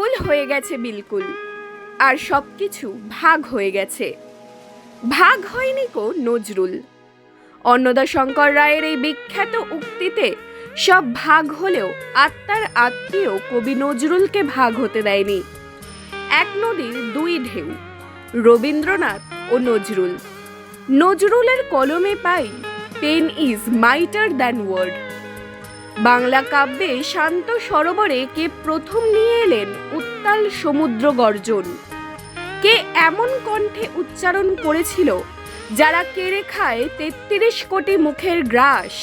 ভুল হয়ে গেছে বিলকুল। আর সব কিছু ভাগ হয়ে গেছে। ভাগ হয়নি কো নজরুল। অন্নদা শঙ্কর রায়ের এই বিখ্যাত উক্তিতে সব ভাগ হলেও আত্মার আত্মীয় কবি নজরুলকে ভাগ হতে দেয়নি। এক নদীর দুই ঢেউ, রবীন্দ্রনাথ ও নজরুল। নজরুলের কলমে পাই pen is mightier than word Bangla কাব্যে শান্ত সরোবরে কে প্রথম নিয়ে এলেন উত্তাল সমুদ্র গর্জন। কে এমন কণ্ঠে উচ্চারণ করেছিল, যারা কেড়ে খায় তেত্রিশ কোটি মুখের গ্রাস,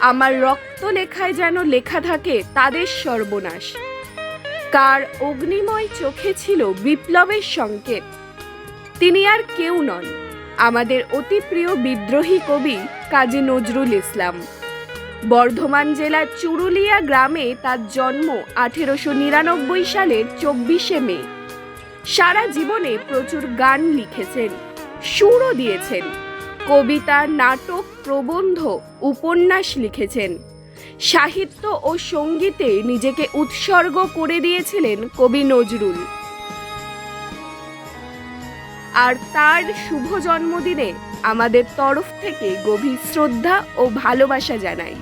আমার রক্ত লেখায় যেন লেখা থাকে তাদের সর্বনাশ। কার অগ্নিময় চোখে ছিল বিপ্লবের সংকেত। তিনি আর কেউ নন, আমাদের অতি প্রিয় বিদ্রোহী কবি কাজী নজরুল ইসলাম। বর্ধমান জেলার চুরুলিয়া গ্রামে তার জন্ম আঠেরোশো নিরানব্বই সালের চব্বিশে মে। সারা জীবনে প্রচুর গান লিখেছেন, সুরও দিয়েছেন, কবিতা, নাটক, প্রবন্ধ, উপন্যাস লিখেছেন। সাহিত্য ও সঙ্গীতে নিজেকে উৎসর্গ করে দিয়েছিলেন কবি নজরুল। আর তার শুভ জন্মদিনে আমাদের তরফ থেকে গভীর শ্রদ্ধা ও ভালোবাসা জানাই।